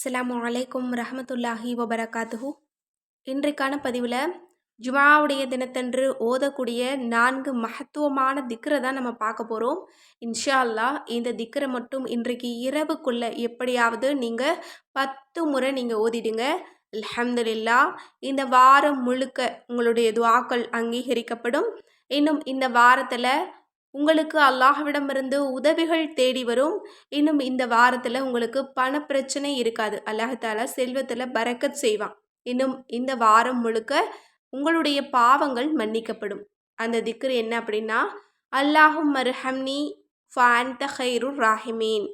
அஸ்லாம் அலைக்கும் ரஹமத்துல்லாஹி வபரகாத்துஹு. இன்றைக்கான பதிவில் ஜுமாவுடைய தினத்தன்று ஓதக்கூடிய நான்கு மகத்துவமான திக்கரை தான் நம்ம பார்க்க போகிறோம் இன்ஷா அல்லாஹ் இந்த திக்கரை மட்டும் இன்றைக்கு இரவுக்குள்ளே எப்படியாவது நீங்கள் பத்து முறை நீங்கள் ஓதிடுங்க. அலமதுல்லா இந்த வாரம் முழுக்க உங்களுடைய துவாக்கள் அங்கீகரிக்கப்படும். இன்னும் இந்த வாரத்தில் உங்களுக்கு அல்லாஹ்விடமிருந்து உதவிகள் தேடி வரும். இன்னும் இந்த வாரத்தில் உங்களுக்கு பண பிரச்சனை இருக்காது அல்லாஹால செல்வத்தில் பறக்கத் செய்வான். இன்னும் இந்த வாரம் முழுக்க உங்களுடைய பாவங்கள் மன்னிக்கப்படும். அந்த திக்ரு என்ன அப்படின்னா அல்லாஹும் மர்ஹம்னி ஃபான் தஹைரு ராஹிமீன்.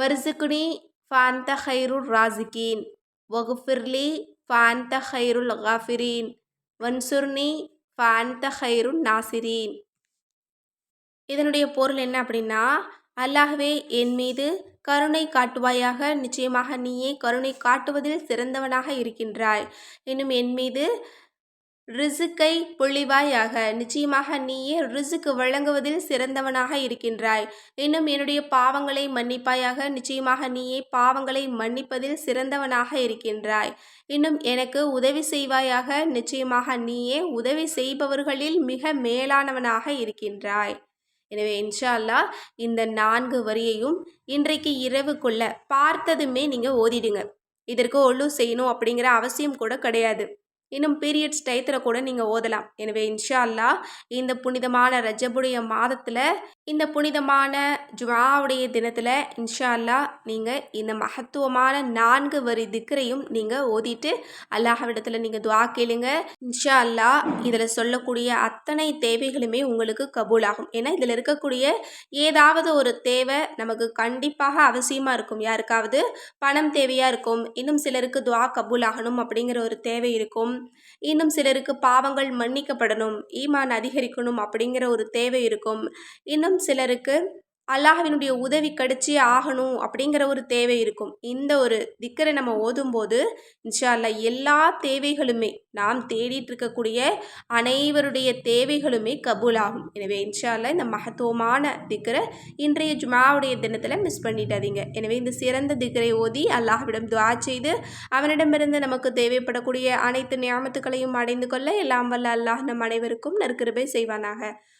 வர்சுகுனி ஃபான் ஹைருர் ராசிகீன் வகுஃபிர்லி ஃபான் ஹைருல் காஃபிரீன். வன்சுர்னி ஃபான் ஹைருன் நாசிரீன். இதனுடைய பொருள் என்ன அப்படின்னா அல்லாஹ்வே என் மீது கருணை காட்டுவாயாக. நிச்சயமாக நீயே கருணை காட்டுவதில் சிறந்தவனாக இருக்கின்றாய். இன்னும் என் மீது ரிசுக்கை பொழிவாயாக நிச்சயமாக நீயே ரிசுக்கு வழங்குவதில் சிறந்தவனாக இருக்கின்றாய். இன்னும் என்னுடைய பாவங்களை மன்னிப்பாயாக. நிச்சயமாக நீயே பாவங்களை மன்னிப்பதில் சிறந்தவனாக இருக்கின்றாய். இன்னும் எனக்கு உதவி செய்வாயாக. நிச்சயமாக நீயே உதவி செய்பவர்களில் மிக மேலானவனாக இருக்கின்றாய். எனவே இன்ஷா அல்லாஹ் இந்த நான்கு வரியையும் இன்றைக்கு இரவுக்குள்ள பார்த்ததுமே நீங்கள் ஓதிடுங்க. இதற்கு ஒழு செய்யணும் அப்படிங்கிற அவசியம் கூட கிடையாது. இன்னும் பீரியட்ஸ் டயத்தில் கூட நீங்கள் ஓதலாம். எனவே இன்ஷா அல்லாஹ் இந்த புனிதமான ரஜபுடைய மாதத்தில் இந்த புனிதமான ஜுவாவுடைய தினத்தில் இன்ஷா அல்லாஹ் நீங்கள் இந்த மகத்துவமான நான்கு வரி திக்கரையும் நீங்கள் ஓதிட்டு அல்லாஹ்விடத்தில் நீங்கள் துவா கேளுங்க. இன்ஷா அல்லாஹ் இதில் சொல்லக்கூடிய அத்தனை தேவைகளுமே உங்களுக்கு கபூலாகும். ஏன்னா இதில் இருக்கக்கூடிய ஏதாவது ஒரு தேவை நமக்கு கண்டிப்பாக அவசியமாக இருக்கும். யாருக்காவது பணம் தேவையாக இருக்கும். இன்னும் சிலருக்கு துவா கபூலாகணும் அப்படிங்கிற ஒரு தேவை இருக்கும். இன்னும் சிலருக்கு பாவங்கள் மன்னிக்கப்படணும். ஈமான் அதிகரிக்கணும் அப்படிங்கிற ஒரு தேவை இருக்கும். இன்னும் சிலருக்கு அல்லாஹ்வினுடைய உதவி கடிச்சே ஆகணும் அப்படிங்கிற ஒரு தேவை இருக்கும். இந்த ஒரு திக்கரை நம்ம ஓதும்போது இன்ஷா எல்லா தேவைகளுமே நாம் தேடிட்டு இருக்கக்கூடிய அனைவருடைய தேவைகளுமே கபூலாகும். எனவே இன்ஷால்லா இந்த மகத்துவமான திக்கரை இன்றைய ஜுமாவுடைய தினத்தில் மிஸ் பண்ணிட்டாதீங்க எனவே இந்த சிறந்த திக்கரை ஓதி அல்லாஹ்விடம் துவா செய்து அவனிடமிருந்து நமக்கு தேவைப்படக்கூடிய அனைத்து ஞாபகத்துக்களையும் அடைந்து கொள்ள எல்லாம் வல்ல அல்லாஹ் நம் அனைவருக்கும் நற்கிருபை செய்வானாக.